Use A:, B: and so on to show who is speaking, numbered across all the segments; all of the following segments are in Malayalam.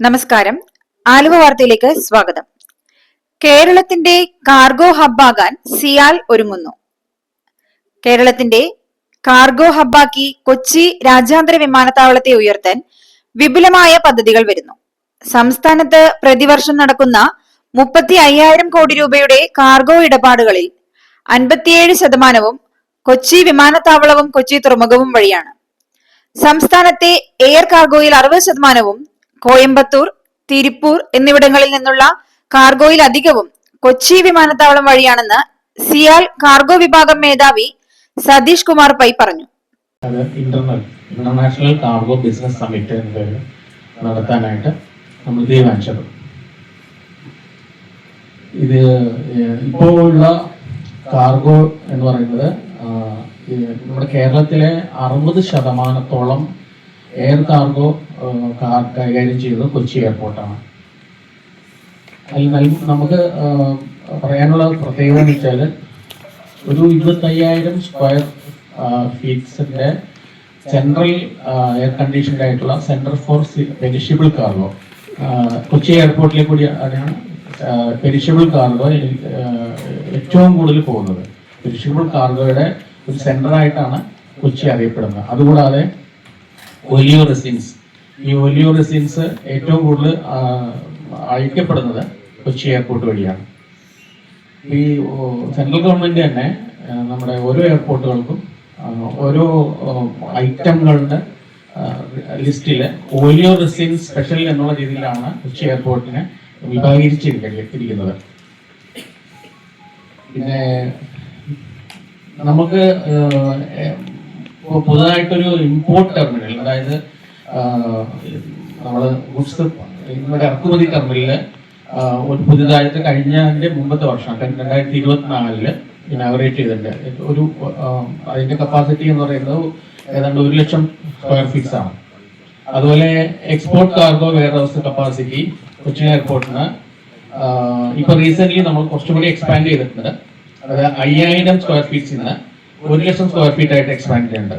A: നമസ്കാരം. ആലുവ വാർത്തയിലേക്ക് സ്വാഗതം. കേരളത്തിന്റെ കാർഗോ ഹബ്ബാകാൻ സിയാൽ ഒരുങ്ങുന്നു. കേരളത്തിന്റെ കാർഗോ ഹബ്ബാക്കി കൊച്ചി രാജ്യാന്തര വിമാനത്താവളത്തെ ഉയർത്താൻ വിപുലമായ പദ്ധതികൾ വരുന്നു. സംസ്ഥാനത്ത് പ്രതിവർഷം നടക്കുന്ന മുപ്പത്തി അയ്യായിരം കോടി രൂപയുടെ കാർഗോ ഇടപാടുകളിൽ അൻപത്തിയേഴ് ശതമാനവും കൊച്ചി വിമാനത്താവളവും കൊച്ചി തുറമുഖവും വഴിയാണ്. സംസ്ഥാനത്തെ എയർ കാർഗോയിൽ അറുപത് ശതമാനവും കോയമ്പത്തൂർ തിരുപ്പൂർ എന്നിവിടങ്ങളിൽ നിന്നുള്ള കാർഗോയിൽ അധികവും കൊച്ചി വിമാനത്താവളം വഴിയാണെന്ന് സിയാൽ കാർഗോ വിഭാഗം മേധാവി സതീഷ് കുമാർ പൈ പറഞ്ഞു.
B: ഇന്റർനാഷണൽ കാർഗോ ബിസിനസ് പേര് നടത്താനായിട്ട് നമ്മൾ തീരുമാനിച്ചത്. ഇത് ഇപ്പോ ഇപ്പോൾ ഉള്ള കാർഗോ എന്ന് പറയുന്നത് നമ്മുടെ കേരളത്തിലെ അറുപത് ശതമാനത്തോളം എയർ കാർഗോ കൈകാര്യം ചെയ്യുന്നത് കൊച്ചി എയർപോർട്ടാണ്. അതിൽ നമുക്ക് പറയാനുള്ള പ്രത്യേകത എന്ന് വെച്ചാൽ ഒരു ഇരുപത്തയ്യായിരം സ്ക്വയർ ഫീറ്റ്സിന്റെ സെൻട്രൽ എയർ കണ്ടീഷൻഡ് ആയിട്ടുള്ള central for perishable cargo Kochi എയർപോർട്ടിലെ കൂടി ആണ് പെരിഷബിൾ കാർഗോ ഏറ്റവും കൂടുതൽ പോകുന്നത്. പെരിഷബിൾ കാർഗോയുടെ ഒരു സെന്ററായിട്ടാണ് കൊച്ചി അറിയപ്പെടുന്നത്. അതുകൂടാതെ ഒലിയോ റെസിൻസ് ഈ ഒലിയോ റെസിൻസ് ഏറ്റവും കൂടുതൽ അയക്കപ്പെടുന്നത് കൊച്ചി എയർപോർട്ട് വഴിയാണ്. ഈ സെൻട്രൽ ഗവൺമെന്റ് തന്നെ നമ്മുടെ ഓരോ എയർപോർട്ടുകൾക്കും ഓരോ ഐറ്റങ്ങളുടെ ലിസ്റ്റിൽ ഓലിയോ റെസിൻ സ്പെഷ്യൽ എന്നുള്ള രീതിയിലാണ് കൊച്ചി എയർപോർട്ടിനെ വിഭാഗീകരിച്ചിരിക്കുന്നത് പിന്നെ നമുക്ക് പുതുതായിട്ടൊരു ഇമ്പോർട്ട് ടെർമിനൽ അതായത് നമ്മൾ ഗുഡ്സ് ഇവിടെ ഇറക്കുമതി ടെർമിനലിൽ ഒരു പുതുതായിട്ട് കഴിഞ്ഞതിന്റെ മുമ്പത്തെ വർഷം രണ്ടായിരത്തി ഇരുപത്തിനാലിൽ ഇനാഗറേറ്റ് ചെയ്തിട്ടുണ്ട്. ഒരു അതിന്റെ കപ്പാസിറ്റി എന്ന് പറയുന്നത് ഏതാണ്ട് ഒരു ലക്ഷം സ്ക്വയർ ഫീറ്റ്സ് ആണ്. അതുപോലെ export cargo warehouse capacity Kochi എയർപോർട്ടിന് ഇപ്പൊ റീസെന്റ് നമ്മൾ കുറച്ചുകൂടി എക്സ്പാൻഡ് ചെയ്തിട്ടുണ്ട്. അതായത് അയ്യായിരം സ്ക്വയർ ഫീറ്റ്സിൽ നിന്ന് ഒരു ലക്ഷം സ്ക്വയർ ഫീറ്റ് ആയിട്ട് എക്സ്പാൻഡ് ചെയ്യുന്നുണ്ട്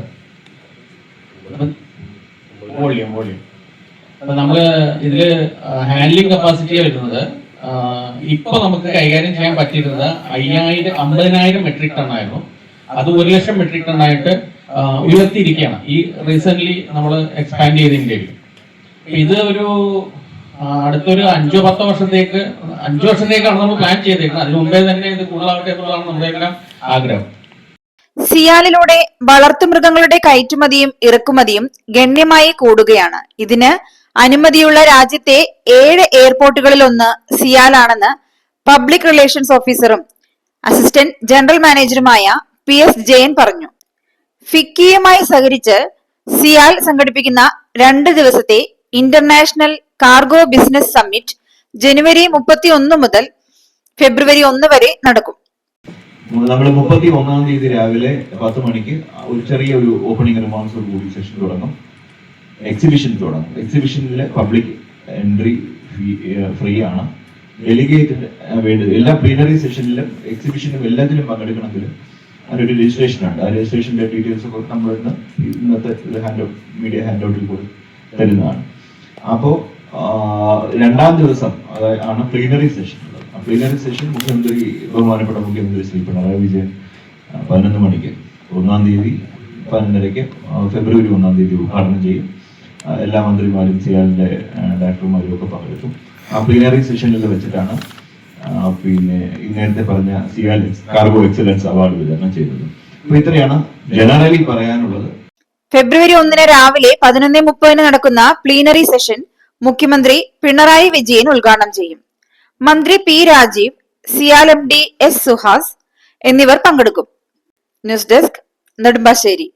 B: വോളിയം വോളിയം നമ്മൾ ഇതിൽ ഹാൻഡ്ലിംഗ് കപ്പാസിറ്റി വരുന്നത്. ഇപ്പൊ നമുക്ക് കൈകാര്യം ചെയ്യാൻ പറ്റിയിരുന്നത് അയ്യായിരം അമ്പതിനായിരം മെട്രിക് ടൺ ആയിരുന്നു. അത് ഒരു ലക്ഷം മെട്രിക് ടൺ ആയിട്ട് ഉയർത്തിയിരിക്കുകയാണ്. ഈ റീസെന്റ് നമ്മൾ എക്സ്പാൻഡ് ചെയ്ത ഇത് ഒരു അടുത്തൊരു അഞ്ചോ പത്തോ വർഷത്തേക്ക് അഞ്ചു വർഷത്തേക്കാണ് നമ്മൾ പ്ലാൻ ചെയ്തേക്കുന്നത്. അതിന് മുമ്പേ തന്നെ ഇത് കൂടുതലാവട്ടെ എന്നുള്ളതാണ് നമ്മുടെ എല്ലാം ആഗ്രഹം.
A: സിയാലിലൂടെ വളർത്തുമൃഗങ്ങളുടെ കയറ്റുമതിയും ഇറക്കുമതിയും ഗണ്യമായി കൂടുകയാണ്. ഇതിന് അനുമതിയുള്ള രാജ്യത്തെ ഏഴ് എയർപോർട്ടുകളിൽ ഒന്ന് സിയാലാണെന്ന് പബ്ലിക് റിലേഷൻസ് ഓഫീസറും അസിസ്റ്റന്റ് ജനറൽ മാനേജറുമായ പി എസ് ജയൻ പറഞ്ഞു. ഫിക്കിയുമായി സഹകരിച്ച് സിയാൽ സംഘടിപ്പിക്കുന്ന രണ്ട് ദിവസത്തെ ഇന്റർനാഷണൽ കാർഗോ ബിസിനസ് സമ്മിറ്റ് ജനുവരി മുപ്പത്തി ഒന്ന് മുതൽ ഫെബ്രുവരി ഒന്ന് വരെ നടക്കും.
C: നമ്മൾ മുപ്പത്തി ഒന്നാം തീയതി രാവിലെ പത്ത് മണിക്ക് ഒരു ചെറിയ ഒരു ഓപ്പണിംഗ് റിമാർക്സോട് കൂടി സെഷൻ തുടങ്ങും. എക്സിബിഷൻ തുടങ്ങും എക്സിബിഷനിലെ പബ്ലിക് എൻട്രി ഫ്രീ ആണ്. എലിഗേറ്റ് വേണ്ടത് എല്ലാ പ്ലീനറി സെഷനിലും എക്സിബിഷനിലും എല്ലാത്തിലും പങ്കെടുക്കണമെങ്കിൽ അതിനൊരു രജിസ്ട്രേഷൻ ഉണ്ട്. ആ രജിസ്ട്രേഷന്റെ ഡീറ്റെയിൽസ് ഒക്കെ നമ്മൾ ഇന്ന് ഇന്നത്തെ ഹാൻഡ് മീഡിയ ഹാൻഡ് ഔട്ടിൽ കൂടി തരുന്നതാണ്. അപ്പോൾ രണ്ടാം ദിവസം അതായത് ആണ് പ്ലീനറി സെഷൻ പ്ലീനറി സെഷൻ മുഖ്യമന്ത്രി ബഹുമാനപ്പെട്ട മുഖ്യമന്ത്രി ശ്രീ പിണറായി വിജയൻ പതിനൊന്ന് മണിക്ക് ഒന്നാം തീയതി പതിനൊന്നരയ്ക്ക് ഫെബ്രുവരി ഒന്നാം തീയതി ഉദ്ഘാടനം ചെയ്യും. എല്ലാ മന്ത്രിമാരും സിയാലിന്റെ ആ, ഡയറക്ടർമാരും ഒക്കെ പങ്കെടുക്കും. ആ പ്ലീനറി സെഷനിൽ വെച്ചിട്ടാണ് പിന്നെ ഈ നേരത്തെ പറഞ്ഞ സിയാൽ കാർഗോ എക്സലൻസ് അവാർഡ് വിതരണം ചെയ്തത്. അപ്പൊ ഇത്രയാണ് ജനറലി പറയാനുള്ളത്.
A: ഫെബ്രുവരി ഒന്നിന് രാവിലെ പതിനൊന്നേ മുപ്പതിന് നടക്കുന്ന പ്ലീനറി സെഷൻ മുഖ്യമന്ത്രി പിണറായി വിജയൻ ഉദ്ഘാടനം ചെയ്യും. മന്ത്രി P Rajeev CIAL M D S Suhas എന്നിവർ പങ്കെടുക്കും. News desk Nedumbassery.